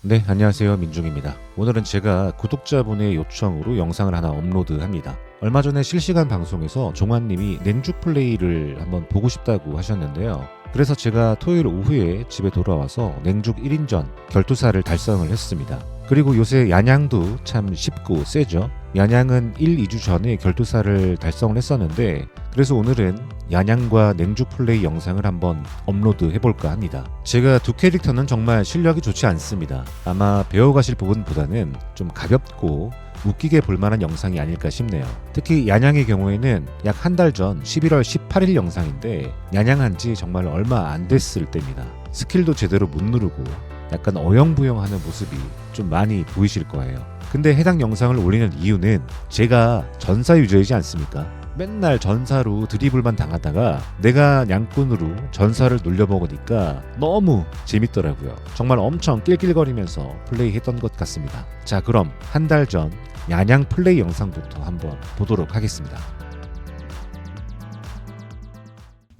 네, 안녕하세요. 민중입니다. 오늘은 제가 구독자분의 요청으로 영상을 하나 업로드합니다. 얼마 전에 실시간 방송에서 종환님이 냉죽 플레이를 한번 보고 싶다고 하셨는데요. 그래서 제가 토요일 오후에 집에 돌아와서 냉죽 1인전 결투사를 달성을 했습니다. 그리고 요새 야냥도 참 쉽고 세죠. 야냥은 1, 2주 전에 결투사를 달성을 했었는데 그래서 오늘은 야냥과 냉죽 플레이 영상을 한번 업로드 해볼까 합니다. 제가 두 캐릭터는 정말 실력이 좋지 않습니다. 아마 배워가실 부분보다는 좀 가볍고 웃기게 볼만한 영상이 아닐까 싶네요. 특히 야냥의 경우에는 약 한 달 전 11월 18일 영상인데 야냥한 지 정말 얼마 안 됐을 때입니다. 스킬도 제대로 못 누르고 약간 어영부영하는 모습이 좀 많이 보이실 거예요. 근데 해당 영상을 올리는 이유는 제가 전사 유저이지 않습니까? 맨날 전사로 드리블만 당하다가 내가 양꾼으로 전사를 놀려먹으니까 너무 재밌더라고요. 정말 엄청 낄낄거리면서 플레이했던 것 같습니다. 자, 그럼 한 달 전 야냥 플레이 영상부터 한번 보도록 하겠습니다.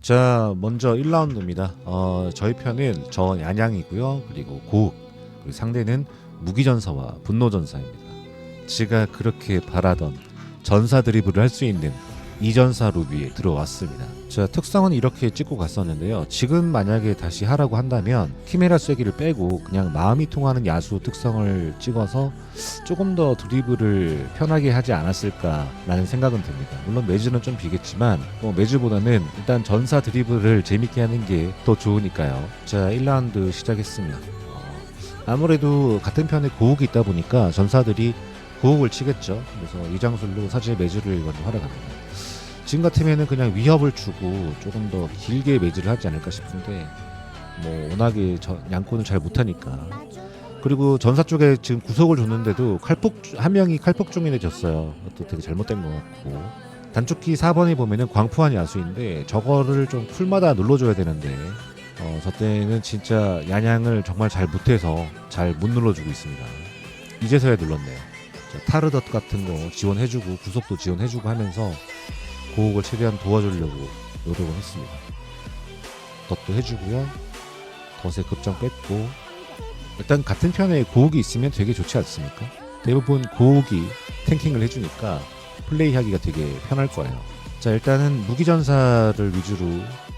자, 먼저 1라운드입니다. 어, 저희 편은 저 야냥이고요. 그리고 고욱. 그리고 상대는 무기전사와 분노전사입니다. 제가 그렇게 바라던 전사 드리블을 할 수 있는 이전사 루비에 들어왔습니다. 자, 특성은 이렇게 찍고 갔었는데요. 지금 만약에 다시 하라고 한다면 키메라 쐐기를 빼고 그냥 마음이 통하는 야수 특성을 찍어서 조금 더 드리블을 편하게 하지 않았을까라는 생각은 듭니다. 물론 매주는 좀 비겠지만 뭐 매주보다는 일단 전사 드리블을 재밌게 하는 게 더 좋으니까요. 자, 1라운드 시작했습니다. 어, 아무래도 같은 편에 고욱이 있다 보니까 전사들이 고욱을 치겠죠. 그래서 이 장술로 사실 매주를 먼저 갑니다. 지금 같으면은 그냥 위협을 주고 조금 더 길게 매주를 하지 않을까 싶은데 뭐 워낙에 저, 양권을 잘 못하니까 그리고 전사 쪽에 지금 구속을 줬는데도 칼폭 한 명이 칼폭 중인에 졌어요. 또 되게 잘못된 것 같고 단축키 4번에 보면은 광포한 야수인데 저거를 좀 풀마다 눌러줘야 되는데 어, 저 때는 진짜 야냥을 정말 잘 못해서 잘 못 눌러주고 있습니다. 이제서야 눌렀네요. 자, 타르덧 같은 거 지원해주고 구속도 지원해주고 하면서 고혹을 최대한 도와주려고 노력을 했습니다. 덧도 해주고요. 덫에 급장 뺐고 일단 같은 편에 고혹이 있으면 되게 좋지 않습니까? 대부분 고혹이 탱킹을 해주니까 플레이하기가 되게 편할 거예요. 자 일단은 무기전사를 위주로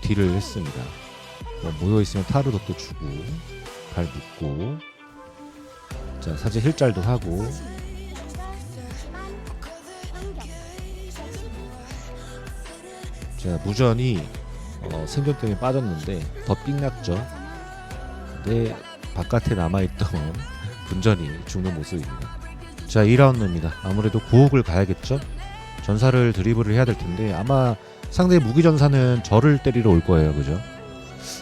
딜을 했습니다. 뭐 모여있으면 타르덧도 주고 발 묶고 자 사실 힐짤도 하고 자 무전이 어, 생존 때문에 빠졌는데 더 삥났죠. 근데 바깥에 남아있던 분전이 죽는 모습입니다. 자 2라운드입니다. 아무래도 고옥을 가야겠죠. 전사를 드리블을 해야 될 텐데 아마 상대 무기 전사는 저를 때리러 올 거예요, 그죠?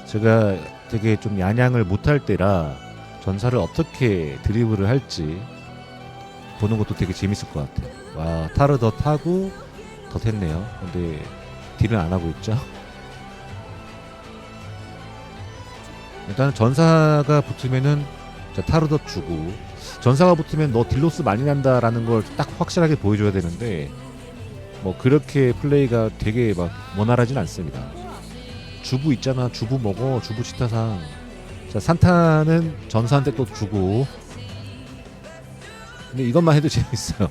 제가 되게 좀 야냥을 못할 때라 전사를 어떻게 드리블을 할지 보는 것도 되게 재밌을 것 같아요. 와 타르덧 하고 덧 했네요. 근데 딜은 안 하고 있죠. 일단 전사가 붙으면은 자, 타르덧 주고 전사가 붙으면 너 딜로스 많이 난다라는 걸 딱 확실하게 보여줘야 되는데 뭐 그렇게 플레이가 되게 막 원활하진 않습니다. 주부 있잖아 주부 먹어 주부 치타상 자 산타는 전사한테 또 주고 근데 이것만 해도 재밌어요.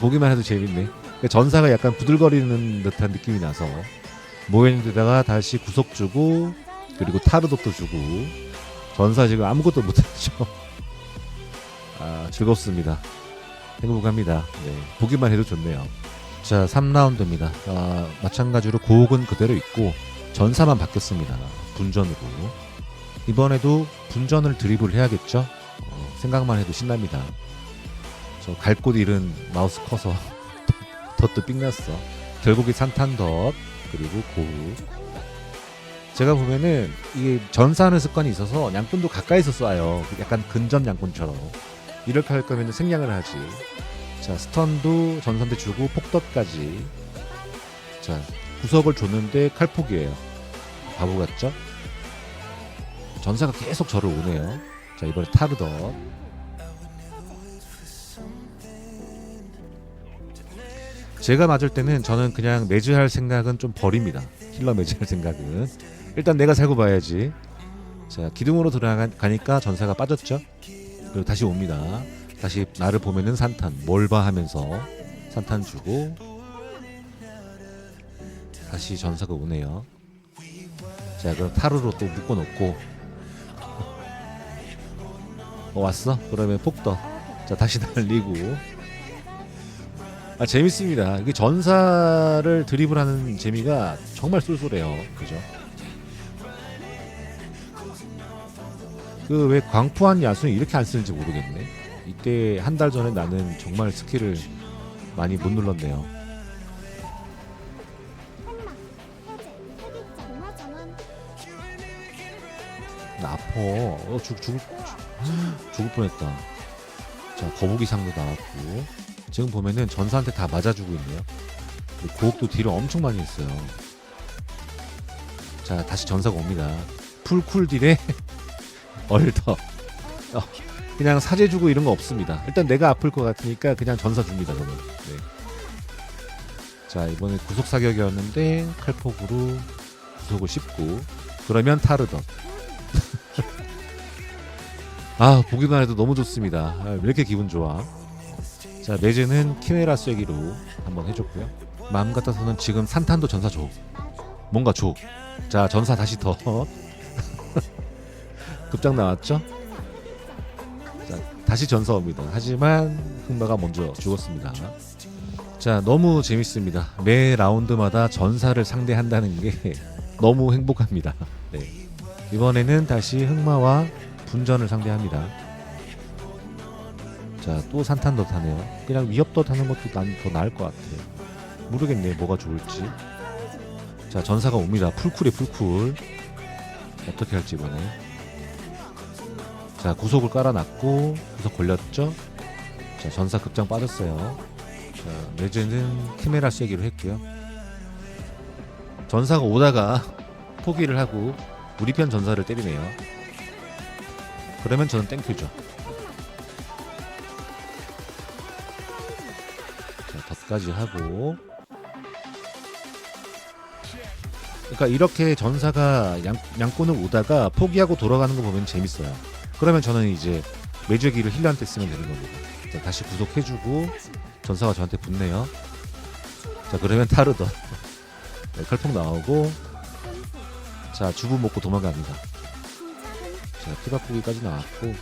보기만 해도 재밌네. 그러니까 전사가 약간 부들거리는 듯한 느낌이 나서 모였는데다가 다시 구속 주고 그리고 타르독도 주고 전사 지금 아무것도 못하죠. 아 즐겁습니다. 행복합니다. 네, 보기만 해도 좋네요. 자 3라운드입니다. 아, 마찬가지로 고옥은 그대로 있고 전사만 바뀌었습니다. 분전으로 이번에도 분전을 드리블 해야겠죠. 어, 생각만 해도 신납니다. 저 갈 곳 잃은 마우스 커서 덧도 삥났어. 결국에 산탄 덧 그리고 고우. 제가 보면은 이게 전사하는 습관이 있어서 양꾼도 가까이서 쏴요. 약간 근접 양꾼처럼. 이렇게 할 거면 생략을 하지. 자 스턴도 전선대 주고 폭덧까지. 자 구석을 줬는데 칼폭이에요. 바보 같죠? 전사가 계속 저를 오네요. 자 이번에 타르덧. 제가 맞을 때는 저는 그냥 매주할 생각은 좀 버립니다. 힐러 매주할 생각은 일단 내가 살고 봐야지. 자 기둥으로 들어가니까 전사가 빠졌죠. 그리고 다시 옵니다. 다시 나를 보면은 산탄 뭘 봐 하면서 산탄 주고 다시 전사가 오네요. 자 그럼 타르로 또 묶어놓고 어, 왔어? 그러면 폭더 자 다시 날리고 아 재밌습니다. 이게 전사를 드리블하는 재미가 정말 쏠쏠해요. 그죠? 그 왜 광포한 야수는 이렇게 안 쓰는지 모르겠네. 이때 한 달 전에 나는 정말 스킬을 많이 못 눌렀네요. 나 아파. 어, 죽, 죽을, 죽- 죽을 뻔했다. 자, 거북이 상도 나왔고. 지금 보면은 전사한테 다 맞아주고 있네요. 고옥도 딜을 엄청 많이 했어요. 자, 다시 전사가 옵니다. 풀쿨 딜에 얼더. 어, 그냥 사제 주고 이런 거 없습니다. 일단 내가 아플 것 같으니까 그냥 전사 줍니다, 저는. 네. 자, 이번에 구속 사격이었는데 칼폭으로 구속을 씹고 그러면 타르던. 아 보기만 해도 너무 좋습니다. 아, 왜 이렇게 기분 좋아? 자 매즈는 키메라 쐐기로 한번 해줬고요. 마음 같아서는 지금 산탄도 전사 줘. 뭔가 줘. 자 전사 다시 더 급장 나왔죠? 자 다시 전사 옵니다. 하지만 흑마가 먼저 죽었습니다. 자 너무 재밌습니다. 매 라운드마다 전사를 상대한다는 게 너무 행복합니다. 네. 이번에는 다시 흑마와 분전을 상대합니다. 자, 또 산탄도 타네요. 그냥 위협도 타는 것도 난 더 나을 것 같아요. 모르겠네, 뭐가 좋을지. 자, 전사가 옵니다. 풀쿨이 풀쿨. 어떻게 할지 이번에. 자, 구속을 깔아놨고, 구속 걸렸죠? 자, 전사 급장 빠졌어요. 자, 레즈는 키메라 쐐기로 했고요. 전사가 오다가 포기를 하고 우리 편 전사를 때리네요. 그러면 저는 땡큐죠. 자, 덧까지 하고. 그러니까 이렇게 전사가 양, 양권을 오다가 포기하고 돌아가는 거 보면 재밌어요. 그러면 저는 이제 매주기를 힐러한테 쓰면 되는 겁니다. 자, 다시 구속해주고 전사가 저한테 붙네요. 자, 그러면 타르더. 네, 칼폭 나오고 자, 주부 먹고 도망갑니다. 자, 피바꾸기까지 나왔고.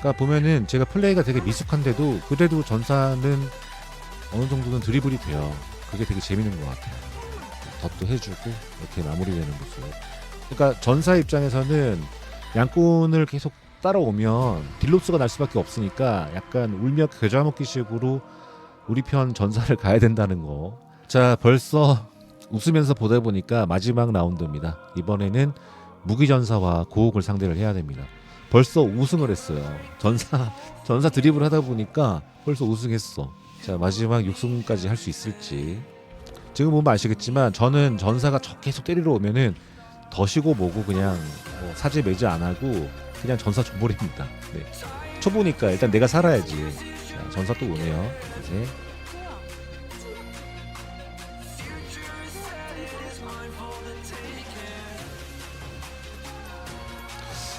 그러니까 보면은 제가 플레이가 되게 미숙한데도 그래도 전사는 어느 정도는 드리블이 돼요. 그게 되게 재밌는 것 같아요. 덧도 해주고 이렇게 마무리되는 모습. 그러니까 전사 입장에서는 양꾼을 계속 따라오면 딜롭스가 날 수밖에 없으니까 약간 울며 겨자 먹기식으로 우리 편 전사를 가야 된다는 거. 자, 벌써 웃으면서 보다 보니까 마지막 라운드입니다. 이번에는 무기전사와 고옥을 상대를 해야 됩니다. 벌써 우승을 했어요. 전사 전사 드립을 하다 보니까 벌써 우승했어. 자 마지막 6승까지 할 수 있을지. 지금 보면 아시겠지만 저는 전사가 저 계속 때리러 오면은 더시고 뭐고 그냥 뭐 사제 매지 안 하고 그냥 전사 줘버립니다. 네. 초보니까 일단 내가 살아야지. 자, 전사 또 오네요. 이제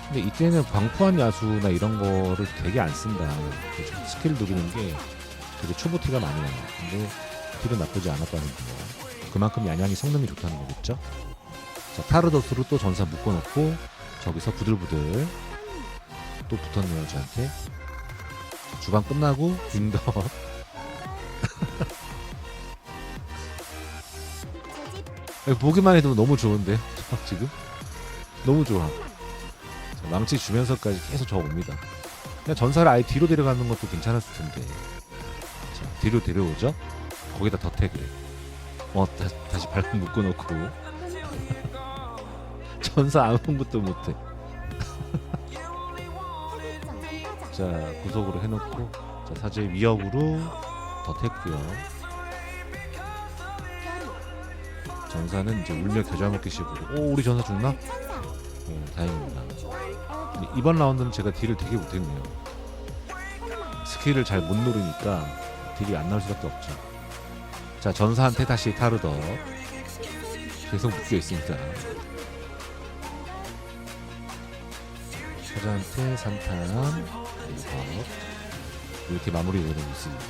근데 이때는 광포한 야수나 이런 거를 되게 안 쓴다. 좀 스킬 누르는 게 되게 초보 티가 많이 나요. 근데 딜은 나쁘지 않았다는 거. 그만큼 양양이 성능이 좋다는 거겠죠? 자, 타르더스로 또 전사 묶어놓고 저기서 부들부들 또 붙었네요, 저한테. 주방 끝나고 재집 보기만 해도 너무 좋은데 지금 너무 좋아. 자, 망치 주면서까지 계속 저 옵니다. 그냥 전사를 아예 뒤로 데려가는 것도 괜찮았을 텐데. 자, 뒤로 데려오죠. 거기다 덧택을. 어 다, 다시 발목 묶어놓고 전사 아무것도 못해. 자 구속으로 해놓고 자 사제 위협으로 덧했고요. 별이 전사는 이제 울며 겨자 먹기 식으로. 오 우리 전사 죽나? 네, 다행입니다. 이번 라운드는 제가 딜을 되게 못했네요. 스킬을 잘못 누르니까 딜이 안 나올 수밖에 없죠. 자 전사한테 다시 타르더 계속 묶여 있습니다. 타자한테 3탄 이렇게 마무리되고 있습니다.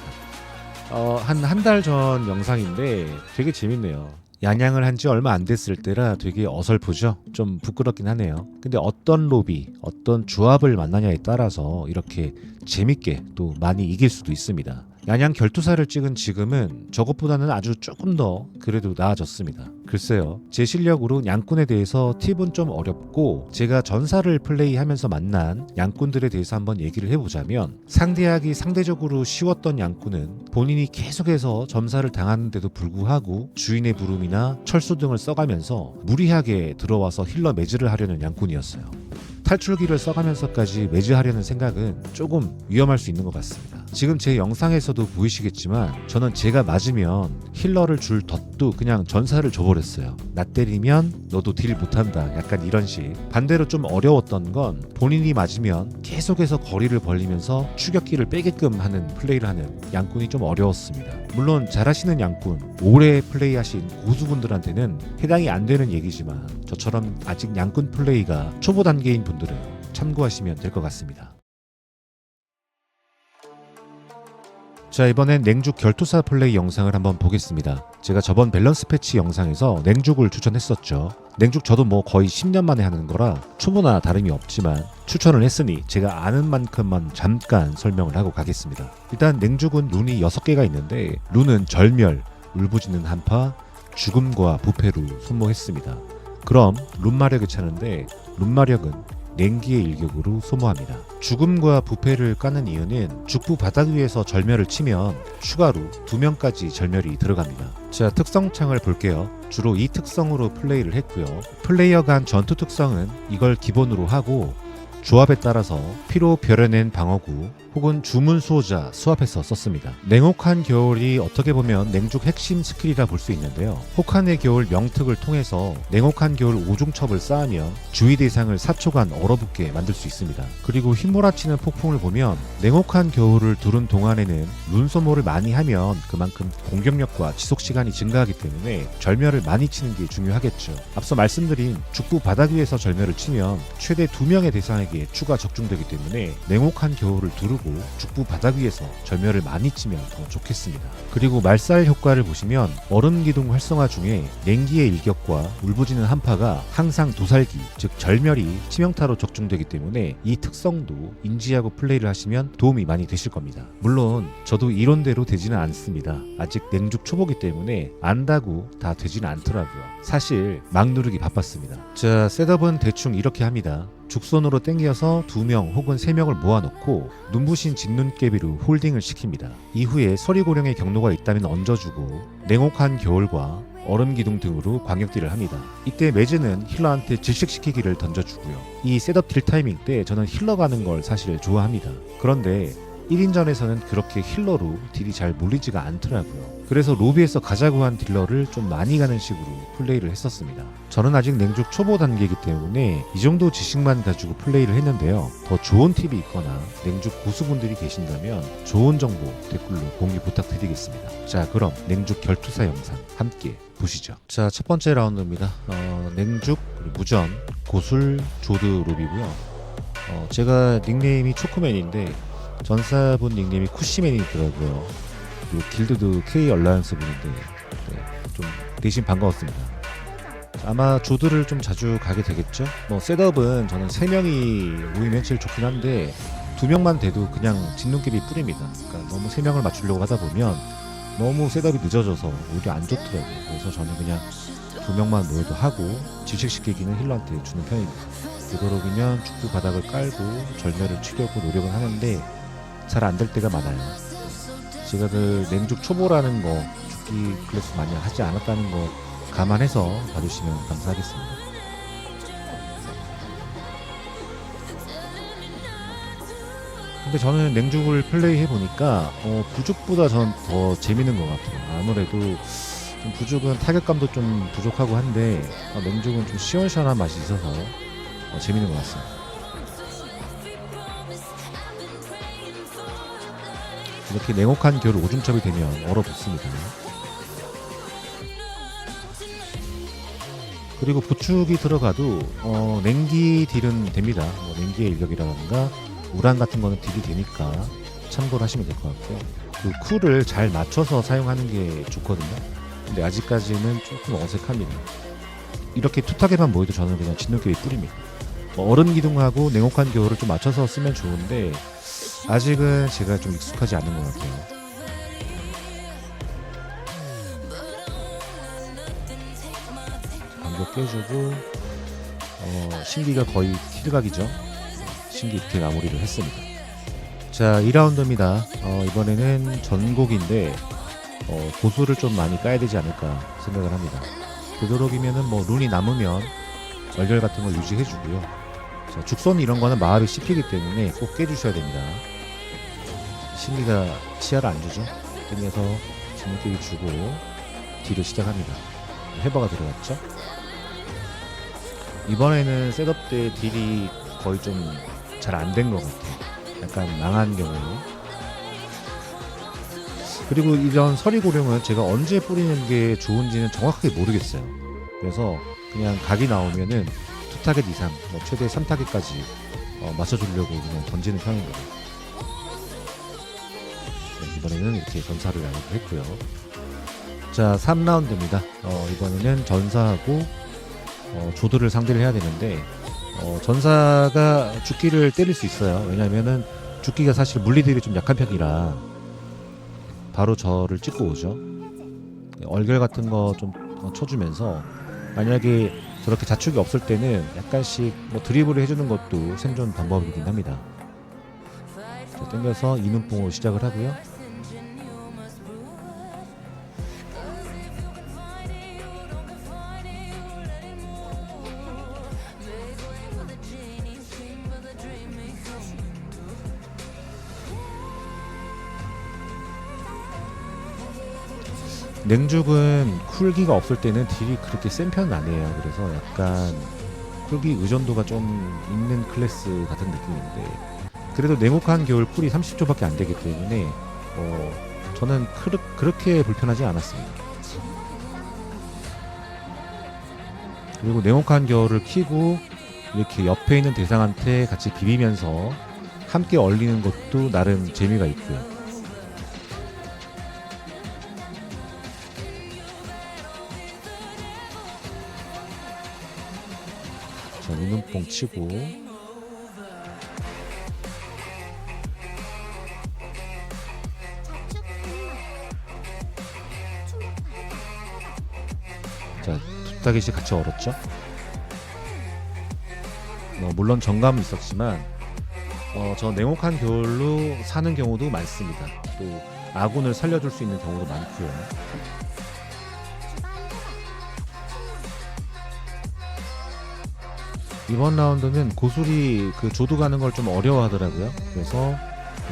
어, 한 한 달 전 영상인데 되게 재밌네요. 양양을 한 지 얼마 안 됐을 때라 되게 어설프죠. 좀 부끄럽긴 하네요. 근데 어떤 로비, 어떤 조합을 만나냐에 따라서 이렇게 재밌게 또 많이 이길 수도 있습니다. 양양 결투사를 찍은 지금은 저것보다는 아주 조금 더 그래도 나아졌습니다. 글쎄요, 제 실력으로 양꾼에 대해서 팁은 좀 어렵고 제가 전사를 플레이하면서 만난 양꾼들에 대해서 한번 얘기를 해보자면 상대하기 상대적으로 쉬웠던 양꾼은 본인이 계속해서 점사를 당하는데도 불구하고 주인의 부름이나 철수 등을 써가면서 무리하게 들어와서 힐러 매즈를 하려는 양꾼이었어요. 탈출기를 써가면서까지 매즈하려는 생각은 조금 위험할 수 있는 것 같습니다. 지금 제 영상에서도 보이시겠지만 저는 제가 맞으면 힐러를 줄 덫도 그냥 전사를 줘버 렸어요. 나 때리면 너도 딜 못한다. 약간 이런 식. 반대로 좀 어려웠던 건 본인이 맞으면 계속해서 거리를 벌리면서 추격기를 빼게끔 하는 플레이를 하는 양꾼이 좀 어려웠습니다. 물론 잘하시는 양꾼, 오래 플레이하신 고수분들한테는 해당이 안 되는 얘기지만 저처럼 아직 양꾼 플레이가 초보 단계인 분들은 참고하시면 될 것 같습니다. 자 이번엔 냉죽 결투사 플레이 영상을 한번 보겠습니다. 제가 저번 밸런스 패치 영상에서 냉죽을 추천했었죠. 냉죽 저도 뭐 거의 10년 만에 하는 거라 초보나 다름이 없지만 추천을 했으니 제가 아는 만큼만 잠깐 설명을 하고 가겠습니다. 일단 냉죽은 룬이 6개가 있는데 룬은 절멸, 울부짖는 한파, 죽음과 부패로 소모했습니다. 그럼 룬마력을 차는데 룬마력은 냉기의 일격으로 소모합니다. 죽음과 부패를 까는 이유는 죽부 바닥 위에서 절멸을 치면 추가로 두 명까지 절멸이 들어갑니다. 자 특성창을 볼게요. 주로 이 특성으로 플레이를 했고요. 플레이어 간 전투 특성은 이걸 기본으로 하고 조합에 따라서 피로 벼려낸 방어구 혹은 주문 수호자 수합해서 썼습니다. 냉혹한 겨울이 어떻게 보면 냉죽 핵심 스킬이라 볼 수 있는데요. 혹한의 겨울 명특을 통해서 냉혹한 겨울 오중첩을 쌓으면 주위 대상을 4초간 얼어붙게 만들 수 있습니다. 그리고 휘몰아치는 폭풍을 보면 냉혹한 겨울을 두른 동안에는 룬 소모를 많이 하면 그만큼 공격력과 지속 시간이 증가하기 때문에 절멸을 많이 치는 게 중요하겠죠. 앞서 말씀드린 죽부 바닥 위에서 절멸을 치면 최대 2명의 대상에게 추가 적중되기 때문에 냉혹한 겨울을 두르고 죽부 바닥 위에서 절멸을 많이 치면 더 좋겠습니다. 그리고 말살 효과를 보시면 얼음 기둥 활성화 중에 냉기의 일격과 울부짖는 한파가 항상 도살기 즉 절멸이 치명타로 적중되기 때문에 이 특성도 인지하고 플레이를 하시면 도움이 많이 되실 겁니다. 물론 저도 이론대로 되지는 않습니다. 아직 냉죽 초보기 때문에 안다고 다 되지는 않더라고요. 사실 막 누르기 바빴습니다. 자 셋업은 대충 이렇게 합니다. 죽손으로 땡겨서 두명 혹은 세 명을 모아놓고 눈부신 진눈깨비로 홀딩을 시킵니다. 이후에 서리고령의 경로가 있다면 얹어주고 냉혹한 겨울과 얼음 기둥 등으로 광역딜을 합니다. 이때 매즈는 힐러한테 질식시키기를 던져주고요. 이 셋업 딜 타이밍 때 저는 힐러 가는 걸 사실 좋아합니다. 그런데 1인전에서는 그렇게 힐러로 딜이 잘 몰리지가 않더라고요. 그래서 로비에서 가자고 한 딜러를 좀 많이 가는 식으로 플레이를 했었습니다. 저는 아직 냉죽 초보 단계이기 때문에 이 정도 지식만 가지고 플레이를 했는데요. 더 좋은 팁이 있거나 냉죽 고수분들이 계신다면 좋은 정보 댓글로 공유 부탁드리겠습니다. 자, 그럼 냉죽 결투사 영상 함께 보시죠. 자, 첫 번째 라운드입니다. 어, 냉죽 무전 고술 조드 로비고요. 어, 제가 닉네임이 초코맨인데 전사분 닉네임이 쿠시맨이더라고요. 그리고 길드도 K 얼라이언스 분인데 네, 좀 대신 반가웠습니다. 아마 조드를 좀 자주 가게 되겠죠. 뭐 셋업은 저는 세 명이 모이면 제일 좋긴 한데 두 명만 돼도 그냥 진눈길이 뿌립니다. 그러니까 너무 세 명을 맞추려고 하다 보면 너무 셋업이 늦어져서 오히려 안 좋더라고요. 그래서 저는 그냥 두 명만 모여도 하고 질식시키기는 힐러한테 주는 편입니다. 되도록이면 축구 바닥을 깔고 절멸을 치려고 노력은 하는데 잘 안 될 때가 많아요. 제가 그 냉죽 초보라는 거 죽기 클래스 많이 하지 않았다는 거 감안해서 봐주시면 감사하겠습니다. 근데 저는 냉죽을 플레이 해 보니까 어, 부죽보다 저는 더 재밌는 것 같아요. 아무래도 좀 부죽은 타격감도 좀 부족하고 한데 어, 냉죽은 좀 시원시원한 맛이 있어서 어, 재밌는 것 같습니다. 이렇게 냉혹한 겨울 오중첩이 되면 얼어붙습니다. 그리고 부축이 들어가도 어, 냉기 딜은 됩니다. 뭐 냉기의 일격이라든가 우란 같은 거는 딜이 되니까 참고를 하시면 될 것 같고요. 그 쿨을 잘 맞춰서 사용하는 게 좋거든요. 근데 아직까지는 조금 어색합니다. 이렇게 투탁에만 모여도 저는 그냥 진돗개를 뿌립니다. 뭐 얼음 기둥하고 냉혹한 겨울을 좀 맞춰서 쓰면 좋은데 아직은 제가 좀 익숙하지 않은 것 같아요. 반격 깨주고 어, 신기가 거의 킬각이죠. 신기 이렇게 마무리를 했습니다. 자, 2라운드입니다. 어, 이번에는 전곡인데 어, 고수를 좀 많이 까야 되지 않을까 생각을 합니다. 되도록이면은 뭐 룬이 남으면 얼결 같은 걸 유지해주고요. 자, 죽선 이런 거는 마을이 씹히기 때문에 꼭 깨주셔야 됩니다. 신기가 치아를 안 주죠. 땡겨서 진흙끼리 주고 딜을 시작합니다. 해바가 들어갔죠. 이번에는 셋업 때 딜이 거의 좀 잘 안 된 것 같아요. 약간 망한 경우에. 그리고 이런 서리고령은 제가 언제 뿌리는 게 좋은지는 정확하게 모르겠어요. 그래서 그냥 각이 나오면은 두 타겟 이상, 뭐 최대 3타겟까지 어, 맞춰주려고 그냥 던지는 편입니다. 네, 이번에는 이렇게 전사를 나누고 했고요. 자, 3라운드입니다. 어, 이번에는 전사하고 어, 조드를 상대를 해야 되는데 어, 전사가 죽기를 때릴 수 있어요. 왜냐면은 죽기가 사실 물리들이 좀 약한 편이라 바로 저를 찍고 오죠. 얼결 같은 거 좀 쳐주면서 만약에 저렇게 자축이 없을 때는 약간씩 뭐 드리블을 해주는 것도 생존 방법이긴 합니다. 자, 땡겨서 이눈뽕으로 시작을 하고요. 냉죽은 쿨기가 없을 때는 딜이 그렇게 센 편은 아니에요. 그래서 약간 쿨기 의존도가 좀 있는 클래스 같은 느낌인데 그래도 냉혹한 겨울 쿨이 30초밖에 안 되기 때문에 어, 저는 크르, 그렇게 불편하지 않았습니다. 그리고 냉혹한 겨울을 키고 이렇게 옆에 있는 대상한테 같이 비비면서 함께 얼리는 것도 나름 재미가 있고요. 자, 이눈뽕 치고 자축 분노 충격 자, 두 타겟이 같이 얼었죠. 어, 물론 정감은 있었지만 어, 저 냉혹한 겨울로 사는 경우도 많습니다. 또 아군을 살려줄 수 있는 경우도 많고요. 이번 라운드는 고술이 그 조도 가는 걸 좀 어려워하더라고요. 그래서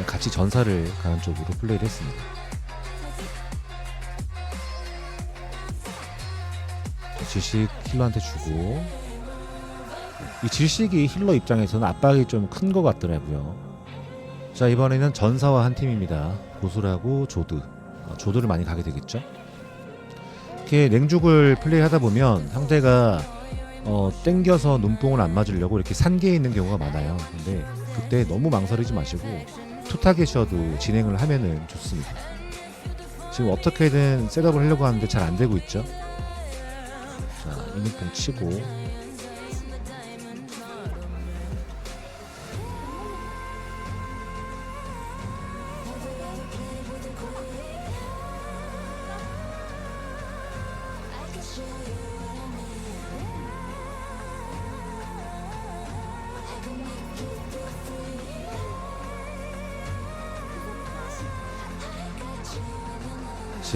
같이 전사를 가는 쪽으로 플레이를 했습니다. 자, 질식 힐러한테 주고 이 질식이 힐러 입장에서는 압박이 좀 큰 것 같더라고요. 자 이번에는 전사와 한 팀입니다. 고술하고 조드. 어, 조드를 많이 가게 되겠죠. 이렇게 냉죽을 플레이하다 보면 상대가 어, 땡겨서 눈뽕을 안 맞으려고 이렇게 산계에 있는 경우가 많아요. 근데 그때 너무 망설이지 마시고 투타겟이어도 진행을 하면은 좋습니다. 지금 어떻게든 셋업을 하려고 하는데 잘 안 되고 있죠. 자, 이 눈뽕 치고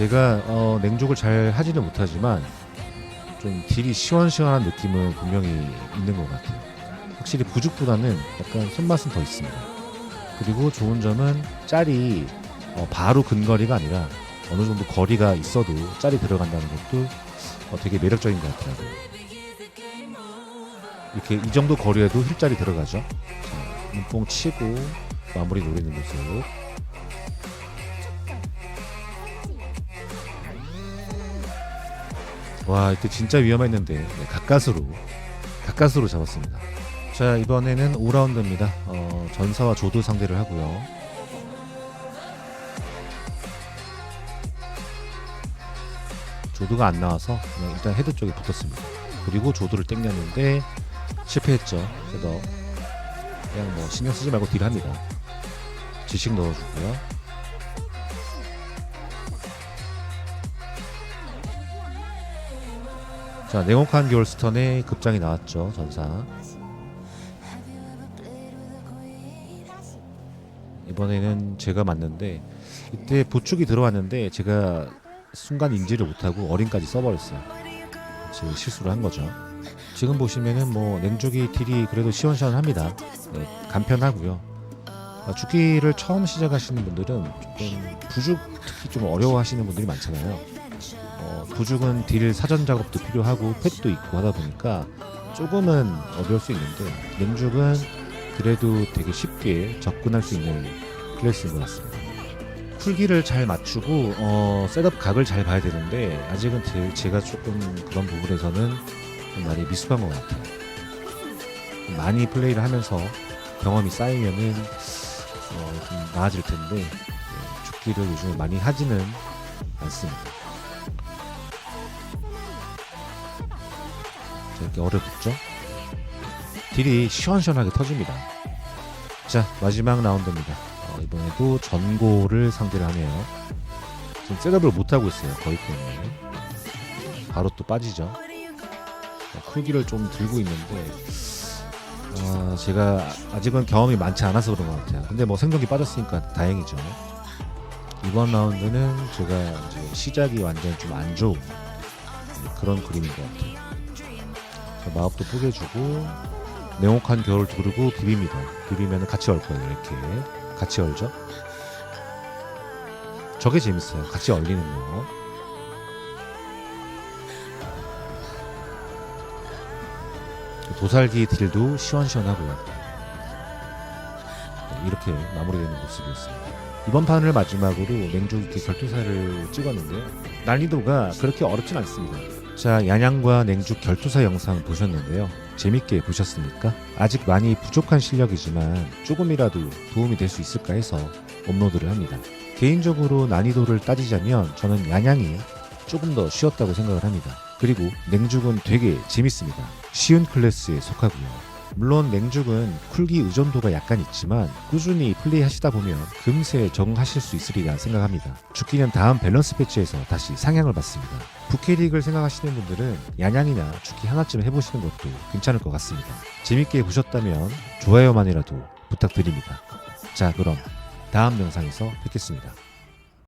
제가 어, 냉족을 잘 하지는 못하지만 좀 딜이 시원시원한 느낌은 분명히 있는 것 같아요. 확실히 부죽보다는 약간 손맛은 더 있습니다. 그리고 좋은 점은 짤이 어, 바로 근거리가 아니라 어느 정도 거리가 있어도 짤이 들어간다는 것도 어, 되게 매력적인 것 같더라고요. 이렇게 이 정도 거리에도 힐짤이 들어가죠. 자, 눈뽕 치고 마무리 노리는 모습. 와 이때 진짜 위험했는데 네, 가까스로 가까스로 잡았습니다. 자 이번에는 5라운드입니다. 어, 전사와 조도 상대를 하고요. 조도가 안 나와서 그냥 일단 헤드 쪽에 붙었습니다. 그리고 조도를 땡겼는데 실패했죠. 그래서 그냥 뭐 신경 쓰지 말고 딜합니다. 지식 넣어주고요. 자 네모칸 겨울스턴의 급장이 나왔죠 전사. 이번에는 제가 맞는데 이때 보축이 들어왔는데 제가 순간 인지를 못하고 어린까지 써버렸어요. 제 실수를 한 거죠. 지금 보시면은 뭐 냉조기 딜이 그래도 시원시원합니다. 네, 간편하고요. 아, 죽기를 처음 시작하시는 분들은 조금 부죽 특히 좀 어려워하시는 분들이 많잖아요. 어, 부죽은 딜 사전 작업도 필요하고 펫도 있고 하다 보니까 조금은 어려울 수 있는데 냉죽은 그래도 되게 쉽게 접근할 수 있는 클래스인 것 같습니다. 쿨기를 잘 맞추고 어, 셋업 각을 잘 봐야 되는데 아직은 제, 제가 조금 그런 부분에서는 좀 많이 미숙한 것 같아요. 많이 플레이를 하면서 경험이 쌓이면은 어, 좀 나아질 텐데 네, 죽기를 요즘에 많이 하지는 않습니다. 자, 이렇게 어렵죠? 딜이 시원시원하게 터집니다. 자 마지막 라운드입니다. 어, 이번에도 전고를 상대를 하네요. 지금 셋업을 못 하고 있어요. 거의 때문에 바로 또 빠지죠. 어, 크기를 좀 들고 있는데 아, 제가 아직은 경험이 많지 않아서 그런 것 같아요. 근데 뭐 생존기 빠졌으니까 다행이죠. 이번 라운드는 제가 이제 시작이 완전 좀안 좋은 그런 그림인 것 같아요. 자, 마법도 뿌개주고 냉혹한 겨울 두르고 비빕니다. 비비면 같이 얼 거예요. 이렇게 같이 얼죠. 저게 재밌어요. 같이 얼리는 거. 도살기 딜도 시원시원하고요. 네, 이렇게 마무리되는 모습이었습니다. 이번 판을 마지막으로 냉조기 결투사를 찍었는데요. 난이도가 그렇게 어렵진 않습니다. 자, 양양과 냉죽 결투사 영상 보셨는데요. 재밌게 보셨습니까? 아직 많이 부족한 실력이지만 조금이라도 도움이 될 수 있을까 해서 업로드를 합니다. 개인적으로 난이도를 따지자면 저는 양양이 조금 더 쉬웠다고 생각을 합니다. 그리고 냉죽은 되게 재밌습니다. 쉬운 클래스에 속하고요. 물론 냉죽은 쿨기 의존도가 약간 있지만 꾸준히 플레이하시다 보면 금세 적응하실 수 있으리라 생각합니다. 죽기는 다음 밸런스 패치에서 다시 상향을 받습니다. 부캐릭을 생각하시는 분들은 양양이나 죽기 하나쯤 해보시는 것도 괜찮을 것 같습니다. 재밌게 보셨다면 좋아요만이라도 부탁드립니다. 자 그럼 다음 영상에서 뵙겠습니다.